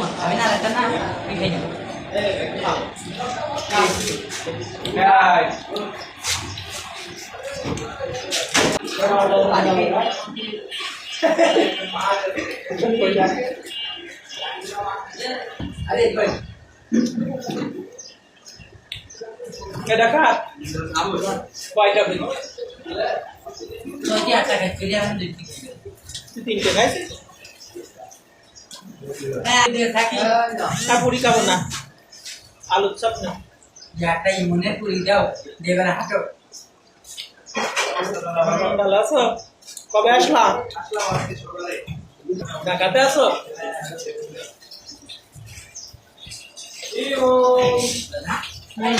মত আমি না রাখতা না আমি খাই যাব আরে কয়টা কি ফিরে আমি দেখি তিনটে খাইছিস হ্যাঁ থাকি কাপুরি খাব না। আলুর চপ না? যে একটা ইমনে পুরি দাও দেবেন হাটো। ভালো আছো? কবে আসলাম ঢাকাতে আছো? না